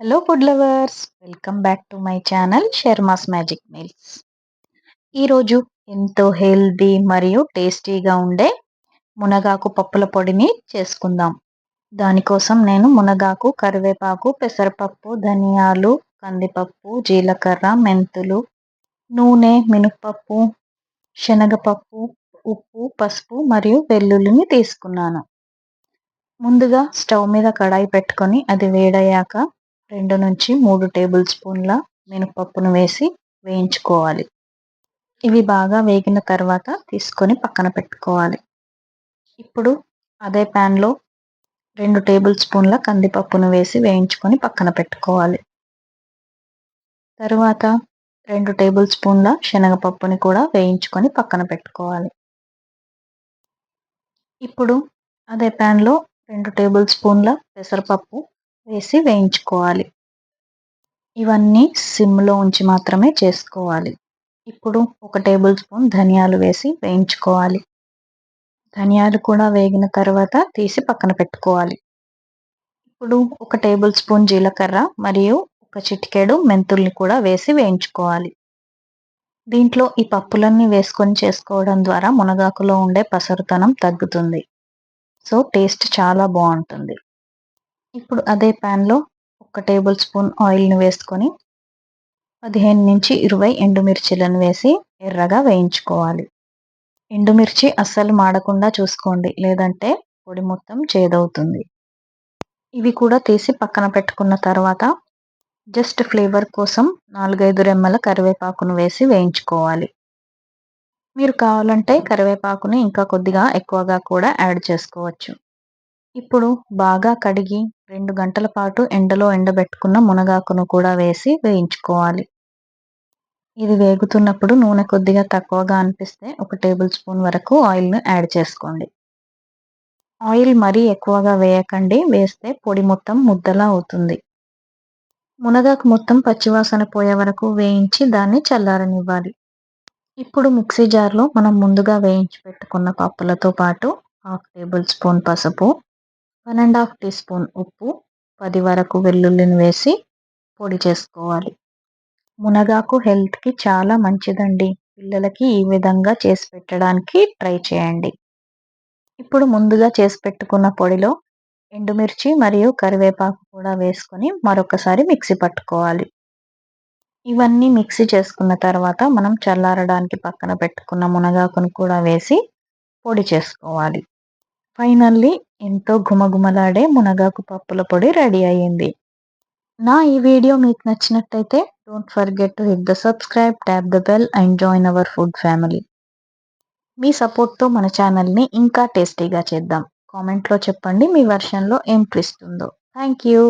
Hello food lovers welcome back to my channel Sharma's magic meals ఈరోజు ఎంతో healthy మరియు టేస్టీగా ఉండే మునగాకు పప్పుల పొడిని చేసుకుందాం. దానికోసం నేను మునగాకు కరివేపాకు పెసరపప్పు ధనియాలు కందిపప్పు జీలకర్ర మెంతులు నూనె మినపప్పు శనగపప్పు ఉప్పు పసుపు మరియు వెల్లుల్లిని తీసుకున్నాను. ముందుగా స్టవ్ మీద కడాయి పెట్టుకొని అది వేడయ్యాక రెండు నుంచి మూడు టేబుల్ స్పూన్ల మినపప్పును వేసి వేయించుకోవాలి. ఇవి బాగా వేగిన తర్వాత తీసుకొని పక్కన పెట్టుకోవాలి. ఇప్పుడు అదే ప్యాన్లో రెండు టేబుల్ స్పూన్ల కందిపప్పును వేసి వేయించుకొని పక్కన పెట్టుకోవాలి. తరువాత రెండు టేబుల్ స్పూన్ల శనగపప్పుని కూడా వేయించుకొని పక్కన పెట్టుకోవాలి. ఇప్పుడు అదే ప్యాన్లో రెండు టేబుల్ స్పూన్ల పెసరపప్పు వేసి వేయించుకోవాలి. ఇవన్నీ సిమ్లో ఉంచి మాత్రమే చేసుకోవాలి. ఇప్పుడు ఒక టేబుల్ స్పూన్ ధనియాలు వేసి వేయించుకోవాలి. ధనియాలు కూడా వేగిన తర్వాత తీసి పక్కన పెట్టుకోవాలి. ఇప్పుడు ఒక టేబుల్ స్పూన్ జీలకర్ర మరియు ఒక చిటికేడు మెంతుల్ని కూడా వేసి వేయించుకోవాలి. దీంట్లో ఈ పప్పులన్నీ వేసుకొని చేసుకోవడం ద్వారా మునగాకులో ఉండే పసరుతనం తగ్గుతుంది. సో టేస్ట్ చాలా బాగుంటుంది. ఇప్పుడు అదే ప్యాన్లో ఒక టేబుల్ స్పూన్ ఆయిల్ని వేసుకొని పదిహేను నుంచి ఇరవై ఎండుమిర్చిలను వేసి ఎర్రగా వేయించుకోవాలి. ఎండుమిర్చి అస్సలు మాడకుండా చూసుకోండి లేదంటే పొడి మొత్తం చేదవుతుంది. ఇవి కూడా తీసి పక్కన పెట్టుకున్న తర్వాత జస్ట్ ఫ్లేవర్ కోసం నాలుగైదు రెమ్మల కరివేపాకును వేసి వేయించుకోవాలి. మీరు కావాలంటే కరివేపాకుని ఇంకా కొద్దిగా ఎక్కువగా కూడా యాడ్ చేసుకోవచ్చు. ఇప్పుడు బాగా కడిగి రెండు గంటల పాటు ఎండలో ఎండబెట్టుకున్న మునగాకును కూడా వేసి వేయించుకోవాలి. ఇది వేగుతున్నప్పుడు నూనె కొద్దిగా తక్కువగా అనిపిస్తే ఒక టేబుల్ స్పూన్ వరకు ఆయిల్ను యాడ్ చేసుకోండి. ఆయిల్ మరీ ఎక్కువగా వేయకండి వేస్తే పొడి మొత్తం ముద్దలా అవుతుంది. మునగాకు మొత్తం పచ్చివాసన పోయే వరకు వేయించి దాన్ని చల్లారనివ్వాలి. ఇప్పుడు మిక్సీ జార్లో మనం ముందుగా వేయించి పెట్టుకున్న పప్పులతో పాటు హాఫ్ టేబుల్ స్పూన్ పసుపు one and half teaspoon ఉప్పు పది వరకు వెల్లుల్లిని వేసి పొడి చేసుకోవాలి. మునగాకు హెల్త్కి చాలా మంచిదండి. పిల్లలకి ఈ విధంగా చేసి పెట్టడానికి ట్రై చేయండి. ఇప్పుడు ముందుగా చేసి పెట్టుకున్న పొడిలో ఎండుమిర్చి మరియు కరివేపాకు కూడా వేసుకొని మరొకసారి మిక్సీ పట్టుకోవాలి. ఇవన్నీ మిక్సీ చేసుకున్న తర్వాత మనం చల్లారడానికి పక్కన పెట్టుకున్న మునగాకును కూడా వేసి పొడి చేసుకోవాలి. ఫైనల్లీ ఎంతో ఘుమఘుమలాడే మునగాకు పప్పుల పొడి రెడీ అయ్యింది. నా ఈ వీడియో మీకు నచ్చినట్టయితే don't forget to hit the subscribe tap the bell and join our food family. మీ సపోర్ట్తో మన ఛానల్ని ఇంకా టేస్టీగా చేద్దాం. కామెంట్లో చెప్పండి మీ వర్షన్లో ఏం ట్విస్ట్ ఉందో. Thank you